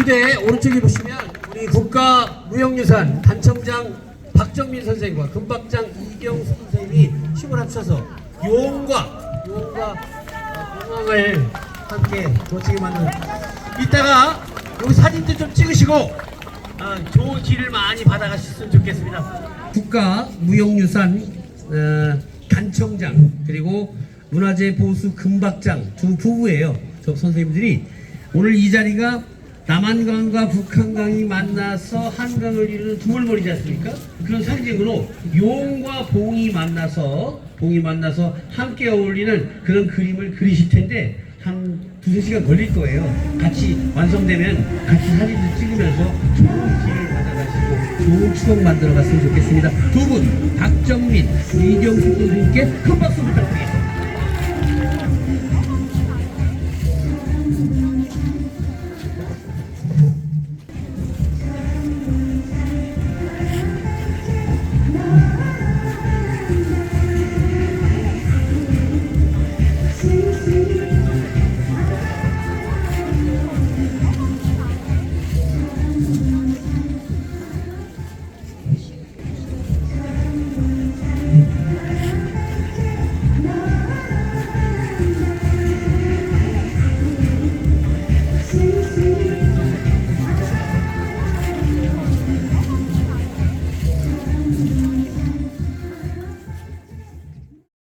무대 오른쪽에 보시면 우리 국가무형유산 단청장 박정민 선생과 금박장 이경수 선생님이 힘을 합쳐서 용과 용과 공항을 함께 멋지게 만든 이따가 여기 사진도 좀 찍으시고 아, 좋은 기를 많이 받아가셨으면 좋겠습니다. 국가무형유산 어, 단청장 그리고 문화재 보수 금박장 두 부부예요. 저 선생님들이 오늘 이 자리가 남한강과 북한강이 만나서 한강을 이루는 두물머리지 않습니까? 그런 상징으로 용과 봉이 만나서 봉이 만나서 함께 어울리는 그런 그림을 그리실 텐데 한 두세 시간 걸릴 거예요. 같이 완성되면 같이 사진도 찍으면서 좋은 기회를 받아가시고 좋은 추억 만들어 갔으면 좋겠습니다. 두 분, 박정민, 이경수 선생님께 큰 박수.